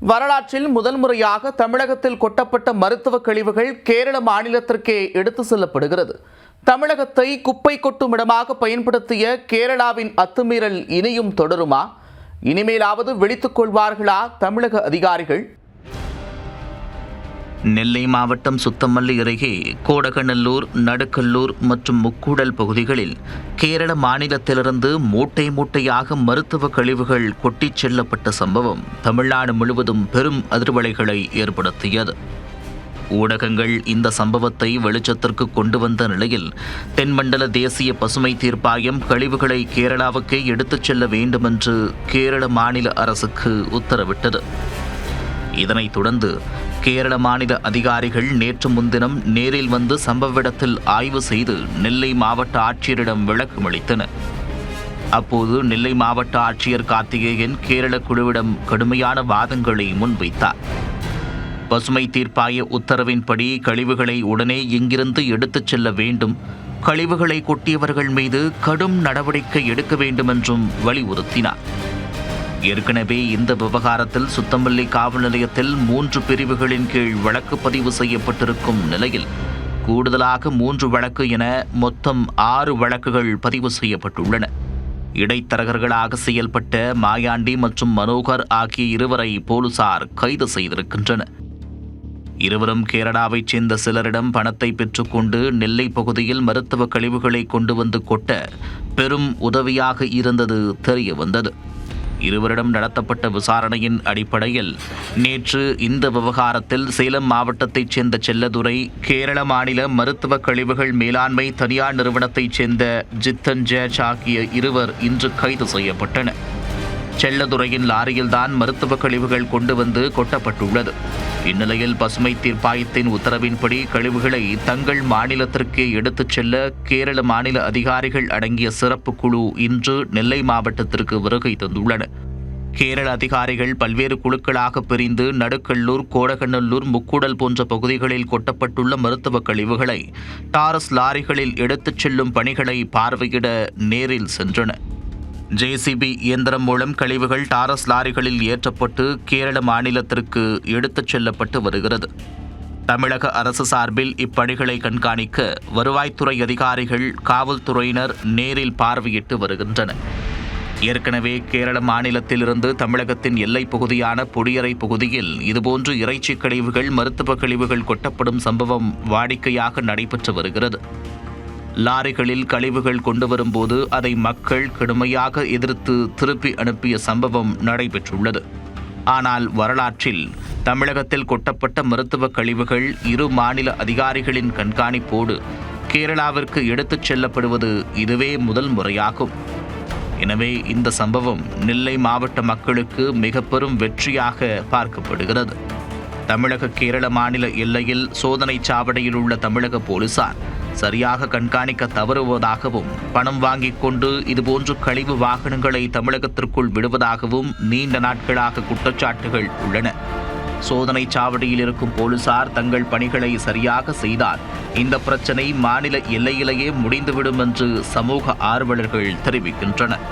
வரலாற்றில் முதல் முறையாக தமிழகத்தில் கொட்டப்பட்ட மருத்துவ கழிவுகள் கேரள மாநிலத்திற்கே எடுத்து செல்லப்படுகிறது. தமிழகத்தை குப்பை கொட்டும் இடமாக பயன்படுத்திய கேரளாவின் அத்துமீறல் இனியும் தொடருமா? இனிமேலாவது வெடித்துக் கொள்வார்களா தமிழக அதிகாரிகள்? நெல்லை மாவட்டம் சுத்தமல்லி அருகே கோடகநல்லூர் நடுக்கல்லூர் மற்றும் முக்கூடல் பகுதிகளில் கேரள மாநிலத்திலிருந்து மூட்டை மூட்டையாக மருத்துவ கழிவுகள் கொட்டிச் செல்லப்பட்ட சம்பவம் தமிழ்நாடு முழுவதும் பெரும் அதிர்வலைகளை ஏற்படுத்தியது. ஊடகங்கள் இந்த சம்பவத்தை வெளிச்சத்திற்கு கொண்டு வந்த நிலையில் தென்மண்டல தேசிய பசுமை தீர்ப்பாயம் கழிவுகளை கேரளாவுக்கே எடுத்துச் செல்ல வேண்டுமென்று கேரள மாநில அரசுக்கு உத்தரவிட்டது. இதனைத் தொடர்ந்து கேரள மாநில அதிகாரிகள் நேற்று முன்தினம் நேரில் வந்து சம்பவ இடத்தில் ஆய்வு செய்து நெல்லை மாவட்ட ஆட்சியரிடம் விளக்கம் அளித்தனர். அப்போது நெல்லை மாவட்ட ஆட்சியர் கார்த்திகேயன் கேரள குழுவிடம் கடுமையான வாதங்களை முன்வைத்தார். பசுமை தீர்ப்பாய உத்தரவின்படி கழிவுகளை உடனே இங்கிருந்து எடுத்துச் செல்ல வேண்டும். கழிவுகளை கொட்டியவர்கள் மீது கடும் நடவடிக்கை எடுக்க வேண்டும் என்றும் வலியுறுத்தினார். ஏற்கனவே இந்த விவகாரத்தில் சுத்தமல்லி காவல் நிலையத்தில் மூன்று பிரிவுகளின் கீழ் வழக்கு பதிவு செய்யப்பட்டிருக்கும் நிலையில் கூடுதலாக மூன்று வழக்கு என மொத்தம் ஆறு வழக்குகள் பதிவு செய்யப்பட்டுள்ளன. இடைத்தரகர்களாக செயல்பட்ட மாயாண்டி மற்றும் மனோகர் ஆகிய இருவரை போலீசார் கைது செய்திருக்கின்றனர். இருவரும் கேரளாவைச் சேர்ந்த சிலரிடம் பணத்தை பெற்றுக்கொண்டு நெல்லை பகுதியில் மருத்துவ கழிவுகளை கொண்டு வந்து கொட்ட பெரும் உதவியாக இருந்தது தெரிய வந்தது இருவரிடம் நடத்தப்பட்ட விசாரணையின் அடிப்படையில் நேற்று இந்த விவகாரத்தில் சேலம் மாவட்டத்தைச் சேர்ந்த செல்லதுரை கேரள மாநில மருத்துவ கழிவுகள் மேலாண்மை தனியார் நிறுவனத்தைச் சேர்ந்த ஜித்தன் ஜேஜ் ஆகிய இருவர் இன்று கைது செய்யப்பட்டனர். செல்லதுரையின் லாரியில்தான் மருத்துவ கழிவுகள் கொண்டு வந்து கொட்டப்பட்டுள்ளது. இந்நிலையில் பசுமை தீர்ப்பாயத்தின் உத்தரவின்படி கழிவுகளை தங்கள் மாநிலத்திற்கே எடுத்துச் செல்ல கேரள மாநில அதிகாரிகள் அடங்கிய சிறப்பு குழு இன்று நெல்லை மாவட்டத்திற்கு வருகை தந்துள்ளன. கேரள அதிகாரிகள் பல்வேறு குழுக்களாக பிரிந்து நடுக்கல்லூர் கோடகநல்லூர் முக்கூடல் போன்ற பகுதிகளில் கொட்டப்பட்டுள்ள மருத்துவ கழிவுகளை டாரஸ் லாரிகளில் எடுத்துச் செல்லும் பணிகளை பார்வையிட நேரில் சென்றனர் ஜேசிபி இயந்திரம் மூலம் கழிவுகள் டாரஸ் லாரிகளில் ஏற்றப்பட்டு கேரள மாநிலத்திற்கு எடுத்துச் செல்லப்பட்டு வருகிறது. தமிழக அரசு சார்பில் இப்பணிகளை கண்காணிக்க வருவாய்த்துறை அதிகாரிகள் காவல்துறையினர் நேரில் பார்வையிட்டு வருகின்றனர் ஏற்கனவே கேரள மாநிலத்திலிருந்து தமிழகத்தின் எல்லைப் பகுதியான பொடியரை பகுதியில் இதுபோன்று இறைச்சி கழிவுகள் மருத்துவ கழிவுகள் கொட்டப்படும் சம்பவம் வாடிக்கையாக நடைபெற்று வருகிறது. லாரிகளில் கழிவுகள் கொண்டு வரும்போது அதை மக்கள் கடுமையாக எதிர்த்து திருப்பி அனுப்பிய சம்பவம் நடைபெற்றுள்ளது. ஆனால் வரலாற்றில் தமிழகத்தில் கொட்டப்பட்ட மருத்துவ கழிவுகள் இரு மாநில அதிகாரிகளின் கண்காணிப்போடு கேரளாவிற்கு எடுத்துச் செல்லப்படுவது இதுவே முதல் முறையாகும். எனவே இந்த சம்பவம் நெல்லை மாவட்ட மக்களுக்கு மிக பெரும் வெற்றியாக பார்க்கப்படுகிறது. தமிழக கேரள மாநில எல்லையில் சோதனை சாவடியில் உள்ள தமிழக போலீசார் சரியாக கண்காணிக்க தவறுவதாகவும் பணம் வாங்கிக் கொண்டு இதுபோன்று கழிவு வாகனங்களை தமிழகத்திற்குள் விடுவதாகவும் நீண்ட நாட்களாக குற்றச்சாட்டுகள் உள்ளன. சோதனை சாவடியில் இருக்கும் போலீசார் தங்கள் பணிகளை சரியாக செய்தால் இந்த பிரச்சனை மாநில எல்லையிலேயே முடிந்துவிடும் என்று சமூக ஆர்வலர்கள் தெரிவிக்கின்றனர்.